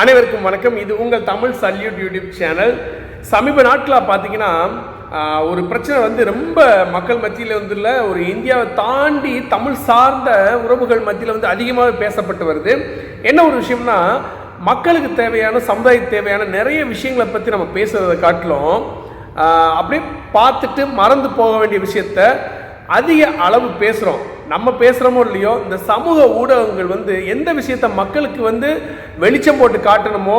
அனைவருக்கும் வணக்கம். இது உங்கள் தமிழ் சல்யூட் யூடியூப் சேனல். சமீப நாட்களாக பார்த்தீங்கன்னா ஒரு பிரச்சனை வந்து ரொம்ப மக்கள் மத்தியில் வந்து இல்லை ஒரு இந்தியாவை தாண்டி தமிழ் சார்ந்த உறவுகள் மத்தியில் வந்து அதிகமாக பேசப்பட்டு வருது. என்ன ஒரு விஷயம்னா மக்களுக்கு தேவையான சமுதாயத்துக்கு தேவையான நிறைய விஷயங்களை பற்றி நம்ம பேசுகிறத காட்டிலும் அப்படியே பார்த்துட்டு மறந்து போக வேண்டிய விஷயத்த அதிக அளவு பேசுகிறோம் நம்ம பேசுகிறோமோ இல்லையோ இந்த சமூக ஊடகங்கள் வந்து எந்த விஷயத்த மக்களுக்கு வந்து வெளிச்சம் போட்டு காட்டணுமோ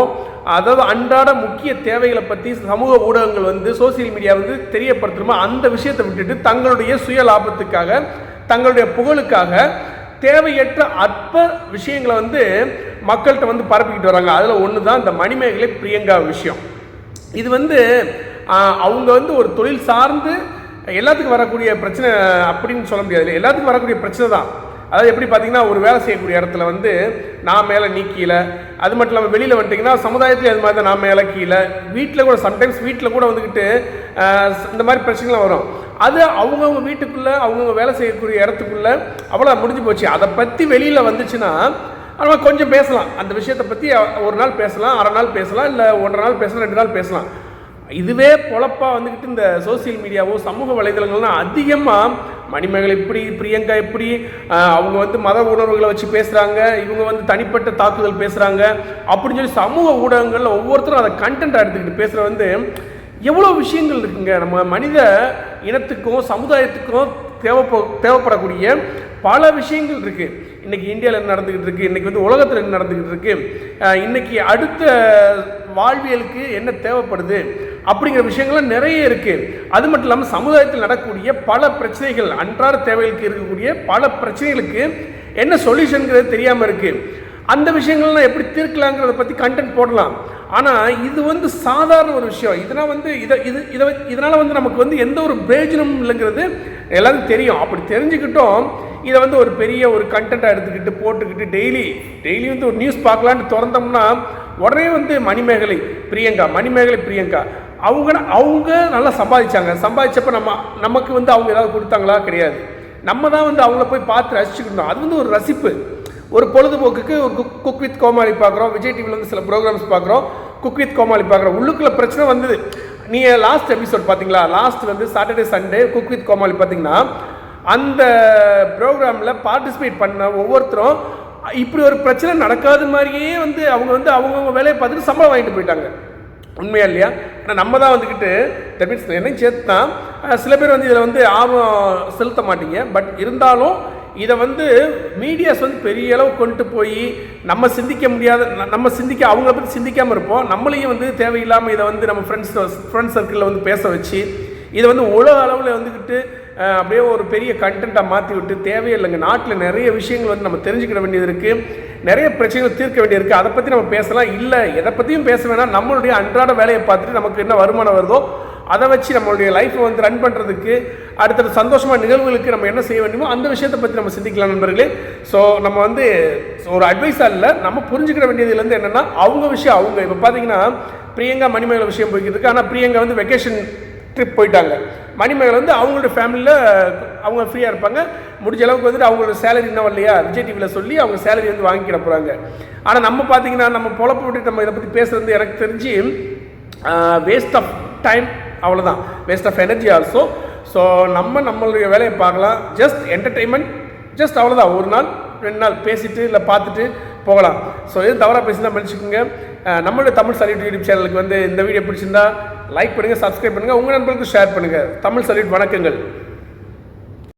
அதாவது அன்றாட முக்கிய தேவைகளை பற்றி சமூக ஊடகங்கள் வந்து சோசியல் மீடியா வந்து தெரியப்படுத்தணுமோ அந்த விஷயத்தை விட்டுட்டு தங்களுடைய சுய லாபத்துக்காக தங்களுடைய புகழுக்காக தேவையற்ற அற்ப விஷயங்களை வந்து மக்கள்கிட்ட வந்து பரப்பிக்கிட்டு வராங்க. அதில் ஒன்று தான் இந்த மணிமேகலை பிரியங்கா விஷயம். இது வந்து அவங்க வந்து ஒரு தொழில் சார்ந்து எல்லாத்துக்கும் வரக்கூடிய பிரச்சனை அப்படின்னு சொல்ல முடியாது எல்லாத்துக்கும் வரக்கூடிய பிரச்சனை தான். அதாவது எப்படி பார்த்தீங்கன்னா ஒரு வேலை செய்யக்கூடிய இடத்துல வந்து நான் மேலே நீ கீழே அது மட்டும் இல்லாமல் வெளியில் வந்துட்டிங்கன்னா சமுதாயத்தில் அது மாதிரி தான் நான் மேலே கீழே வீட்டில் கூட சம்டைம்ஸ் வீட்டில் கூட வந்துக்கிட்டு இந்த மாதிரி பிரச்சனைலாம் வரும். அது அவங்கவுங்க வீட்டுக்குள்ளே அவங்கவுங்க வேலை செய்யக்கூடிய இடத்துக்குள்ளே அவ்வளோ முடிஞ்சு போச்சு. அதை பற்றி வெளியில் வந்துச்சுன்னா நம்ம கொஞ்சம் பேசலாம். அந்த விஷயத்தை பற்றி ஒரு நாள் பேசலாம் அரை நாள் பேசலாம் இல்லை ஒன்றரை நாள் பேசலாம் ரெண்டு நாள் பேசலாம். இதுவே பொழப்பா வந்துக்கிட்டு இந்த சோசியல் மீடியாவோ சமூக வலைதளங்கள்லாம் அதிகமாக மணிமேகலை எப்படி பிரியங்கா எப்படி அவங்க வந்து மத உணர்வுகளை வச்சு பேசுகிறாங்க இவங்க வந்து தனிப்பட்ட தாக்குதல் பேசுகிறாங்க அப்படின்னு சொல்லி சமூக ஊடகங்களில் ஒவ்வொருத்தரும் அதை கண்டென்ட் எடுத்துக்கிட்டு பேசுகிற வந்து எவ்வளோ விஷயங்கள் இருக்குங்க. நம்ம மனித இனத்துக்கும் சமுதாயத்துக்கும் தேவைப்ப தேவைப்படக்கூடிய பல விஷயங்கள் இருக்குது இன்னைக்கு இந்தியாவில் என்ன நடந்துக்கிட்டு இருக்கு? இன்னைக்கு வந்து உலகத்தில் என்ன நடந்துக்கிட்டு இருக்கு? இன்றைக்கி இன்னைக்கு அடுத்த வாழ்வியலுக்கு என்ன தேவைப்படுது அப்படிங்கிற விஷயங்கள்லாம் நிறைய இருக்கு. அது மட்டும் இல்லாமல் சமுதாயத்தில் நடக்கக்கூடிய பல பிரச்சனைகள் அன்றாட தேவைகளுக்கு இருக்கக்கூடிய பல பிரச்சனைகளுக்கு என்ன சொல்யூஷனுங்கிறது தெரியாமல் இருக்கு. அந்த விஷயங்கள்லாம் எப்படி தீர்க்கலாங்கிறத பற்றி கண்டென்ட் போடலாம். ஆனால் இது வந்து சாதாரண ஒரு விஷயம். இதனால் வந்து இதை இது இதை இதனால் வந்து நமக்கு வந்து எந்த ஒரு பிரயோஜனமும் இல்லைங்கிறது எல்லாரும் தெரியும். அப்படி தெரிஞ்சுக்கிட்டோம் இதை வந்து ஒரு பெரிய ஒரு கண்டென்ட்டாக எடுத்துக்கிட்டு போட்டுக்கிட்டு டெய்லி டெய்லி வந்து ஒரு நியூஸ் பார்க்கலான்னு திறந்தோம்னா உடனே வந்து மணிமேகலை பிரியங்கா மணிமேகலை பிரியங்கா அவங்க அவங்க நல்லா சம்பாதிச்சாங்க. சம்பாதிச்சப்ப நம்ம நமக்கு வந்து அவங்க ஏதாவது கொடுத்தாங்களா? கிடையாது. நம்ம தான் வந்து அவங்கள போய் பார்த்து ரசிச்சுக்கிட்டோம். அது வந்து ஒரு ரசிப்பு. ஒரு பொழுதுபோக்குக்கு ஒரு குக் குக் வித் கோமாளி பார்க்குறோம். விஜய் டிவியில் வந்து சில ப்ரோக்ராம்ஸ் பார்க்குறோம். குக் வித் கோமாளி பார்க்குறோம். உள்ளுக்குள்ள பிரச்சனை வந்தது. நீங்கள் லாஸ்ட் எபிசோட் பார்த்தீங்களா? லாஸ்ட் வந்து Saturday Sunday cook with Comali பார்த்தீங்கன்னா அந்த ப்ரோக்ராமில் பார்ட்டிசிபேட் பண்ண ஒவ்வொருத்தரும் இப்படி ஒரு பிரச்சனை நடக்காத மாதிரியே வந்து அவங்க வந்து அவங்கவுங்க வேலையை பார்த்துட்டு சம்பளம் வாங்கிட்டு போயிட்டாங்க. உண்மையா இல்லையா? ஆனால் நம்ம தான் வந்துக்கிட்டு தட் மீன்ஸ் என்னையும் சேர்த்து தான். சில பேர் வந்து இதில் வந்து ஆர்வம் செலுத்த மாட்டீங்க. பட் இருந்தாலும் இதை வந்து மீடியாஸ் வந்து பெரிய அளவு கொண்டு போய் நம்ம சிந்திக்க முடியாத நம்ம சிந்திக்க அவங்கள பற்றி சிந்திக்காமல் இருப்போம். நம்மளையும் வந்து தேவையில்லாமல் இதை வந்து நம்ம ஃப்ரெண்ட்ஸ் ஃப்ரெண்ட்ஸ் சர்க்கிளில் வந்து பேச வச்சு இதை வந்து உலக அளவில் வந்துக்கிட்டு அப்படியே ஒரு பெரிய கண்டென்ட்டாக மாற்றி விட்டு தேவையில்லைங்க. நாட்டில் நிறைய விஷயங்கள் வந்து நம்ம தெரிஞ்சுக்கிட வேண்டியது இருக்குது நிறைய பிரச்சனைகள் தீர்க்க வேண்டியது இருக்குது அதை பற்றி நம்ம பேசலாம். இல்லை எதை பற்றியும் பேச வேணாம். நம்மளுடைய அன்றாட வேலையை பார்த்துட்டு நமக்கு என்ன வருமானம் வருதோ அதை வச்சு நம்மளுடைய லைஃப்பை வந்து ரன் பண்ணுறதுக்கு அடுத்தடுத்த சந்தோஷமான நிகழ்வுகளுக்கு நம்ம என்ன செய்ய வேண்டுமோ அந்த விஷயத்தை பற்றி நம்ம சிந்திக்கலாம் நண்பர்களே. ஸோ நம்ம வந்து ஒரு அட்வைஸாக இல்லை நம்ம புரிஞ்சுக்கிற வேண்டியதுலேருந்து என்னென்னா அவங்க விஷயம் அவங்க. இப்போ பார்த்தீங்கன்னா பிரியங்கா மணிமேகலை விஷயம் போய்கிட்டு இருக்கு. ஆனால் பிரியங்கா வந்து வெக்கேஷன் ட்ரிப் போயிட்டாங்க. மணிமேகலை வந்து அவங்களோட ஃபேமிலியில் அவங்க ஃப்ரீயாக இருப்பாங்க. முடிஞ்ச அளவுக்கு வந்துட்டு அவங்களோட சேலரி என்ன இல்லையா விஜய் டிவியில் சொல்லி அவங்க சேலரி வந்து வாங்கிக்கிட போகிறாங்க ஆனால் நம்ம பார்த்தீங்கன்னா நம்ம பொழப்பு விட்டு நம்ம இதை பற்றி பேசுகிறது எனக்கு தெரிஞ்சு வேஸ்ட் ஆஃப் டைம் அவ்வளோதான் waste of energy also so நம்ம நம்மளுடைய வேலையை பார்க்கலாம். ஜஸ்ட் என்டர்டெயின்மெண்ட் ஜஸ்ட் அவ்வளோதான் ஒரு நாள் ரெண்டு நாள் பேசிட்டு இல்லை பார்த்துட்டு போகலாம். ஸோ எதுவும் தவறாக பேசினா மன்னிச்சுக்கோங்க. நம்மளுடைய தமிழ் சல்யூட் யூடியூப் சேனலுக்கு வந்து இந்த வீடியோ பிடிச்சிருந்தா லைக் பண்ணுங்கள் சப்ஸ்கிரைப் பண்ணுங்கள் உங்கள் நண்பர்களுக்கு ஷேர் பண்ணுங்கள் தமிழ் சல்யூட் வணக்கங்கள்.